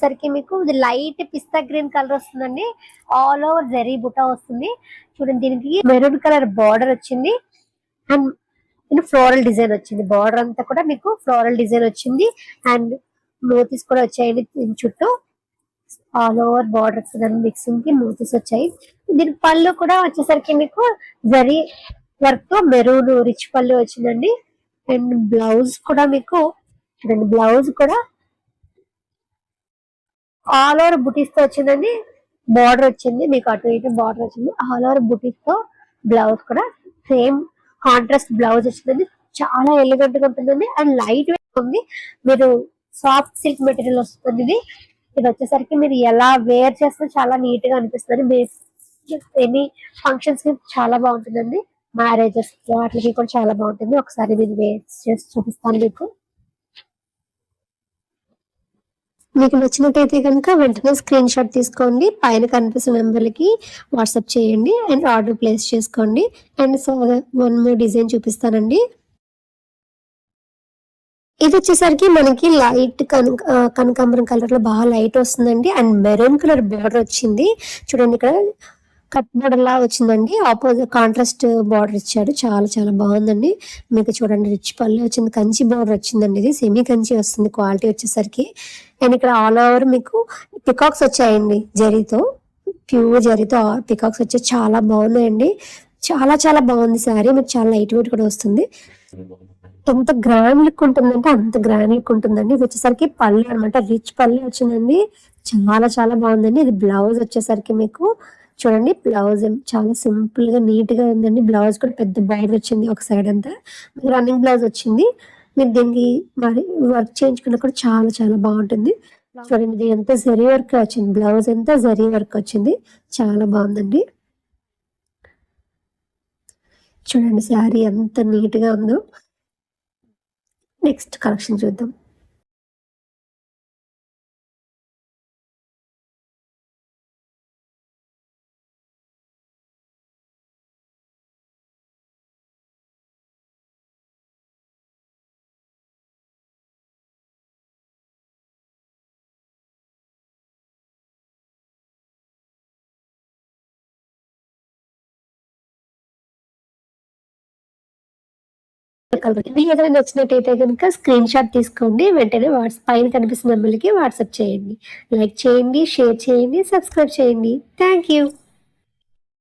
సరికి మీకు ఇది లైట్ పిస్తా గ్రీన్ కలర్ వస్తుందండి. ఆల్ ఓవర్ జరీ బుటా వస్తుంది. చూడండి దీనికి మెరూన్ కలర్ బార్డర్ వచ్చింది. అండ్ ఫ్లోరల్ డిజైన్ వచ్చింది. బార్డర్ అంతా కూడా మీకు ఫ్లోరల్ డిజైన్ వచ్చింది. అండ్ మోతీస్ కూడా వచ్చాయండి దీని చుట్టూ. ఆల్ ఓవర్ బార్డర్స్ మిక్సింగ్కి మోతీస్ వచ్చాయి. దీని పళ్ళు కూడా వచ్చేసరికి మీకు జరీ వర్క్తో మెరూన్ రిచ్ పళ్ళు వచ్చిందండి. అండ్ బ్లౌజ్ కూడా మీకు చూడండి బ్లౌజ్ కూడా ఆల్ ఓవర్ బుటీస్తో వచ్చిందండి. బార్డర్ వచ్చింది. మీకు అటు ఇటు బార్డర్ వచ్చింది. ఆల్ ఓవర్ బుటీస్తో బ్లౌజ్ కూడా సేమ్ కాంట్రాస్ట్ బ్లౌజ్ వచ్చిందండి. చాలా ఎలిగెంట్గా ఉంటుందండి. అండ్ లైట్ వెయిట్ ఉంది. మీరు సాఫ్ట్ సిల్క్ మెటీరియల్ వస్తుంది ఇది. ఇది వచ్చేసరికి మీరు ఎలా వేర్ చేస్తే చాలా నీట్గా అనిపిస్తుంది. మీరు ఎనీ ఫంక్షన్స్కి చాలా బాగుంటుందండి. మ్యారేజెస్ వాటికి కూడా చాలా బాగుంటుంది. ఒకసారి మీరు వేర్ చేసి చూపిస్తాను మీకు. మీకు నచ్చినట్టయితే కనుక వెంటనే స్క్రీన్ షాట్ తీసుకోండి. పైన కనిపిస్తున్న నెంబర్కి వాట్సాప్ చేయండి అండ్ ఆర్డర్ ప్లేస్ చేసుకోండి. And so one more design చూపిస్తానండి. ఇది వచ్చేసరికి మనకి లైట్ కనకాంబరం కలర్లో బాగా లైట్ వస్తుందండి. అండ్ మెరూన్ కలర్ బార్డర్ వచ్చింది. చూడండి ఇక్కడ కట్ బోర్డర్ లా వచ్చిందండి. ఆపోజిట్ కాంట్రాస్ట్ బార్డర్ ఇచ్చాడు. చాలా చాలా బాగుందండి. మీకు చూడండి రిచ్ పళ్ళు వచ్చింది. కంచి బార్డర్ వచ్చిందండి ఇది. సెమీ కంచి వస్తుంది. క్వాలిటీ వచ్చేసరికి అండ్ ఇక్కడ ఆల్ ఓవర్ మీకు పికాక్స్ వచ్చాయండి జరీతో. ప్యూర్ జరీతో పికాక్స్ వచ్చి చాలా బాగున్నాయండి. చాలా చాలా బాగుంది సారీ మీకు చాలా లైట్ వెయిట్ కూడా వస్తుంది. ఎంత గ్రాండ్ లుక్ ఉంటుందంటే అంత గ్రాండ్ లుక్ ఉంటుందండి. ఇది వచ్చేసరికి పల్లె అనమాట రిచ్ పల్లె వచ్చిందండి. చాలా చాలా బాగుందండి. ఇది బ్లౌజ్ వచ్చేసరికి మీకు చూడండి బ్లౌజ్ చాలా సింపుల్గా నీట్గా ఉందండి. బ్లౌజ్ కూడా పెద్ద బయట వచ్చింది ఒక సైడ్ అంతా. రన్నింగ్ బ్లౌజ్ వచ్చింది. మీరు దీనికి మరి వర్క్ చేయించుకున్న కూడా చాలా చాలా బాగుంటుంది. చూడండి ఇది ఎంత జరీ వర్క్ వచ్చింది. బ్లౌజ్ ఎంత జరీ వర్క్ వచ్చింది. చాలా బాగుందండి. చూడండి శారీ ఎంత నీట్గా ఉందో. నెక్స్ట్ కలెక్షన్ చూద్దాం. మీకు ఏదైనా నచ్చినట్టయితే కనుక స్క్రీన్ షాట్ తీసుకోండి వెంటనే వాట్స్ పైన కనిపిస్తున్న నెంబర్కి వాట్సాప్ చేయండి. లైక్ చేయండి షేర్ చేయండి సబ్స్క్రైబ్ చేయండి. Thank you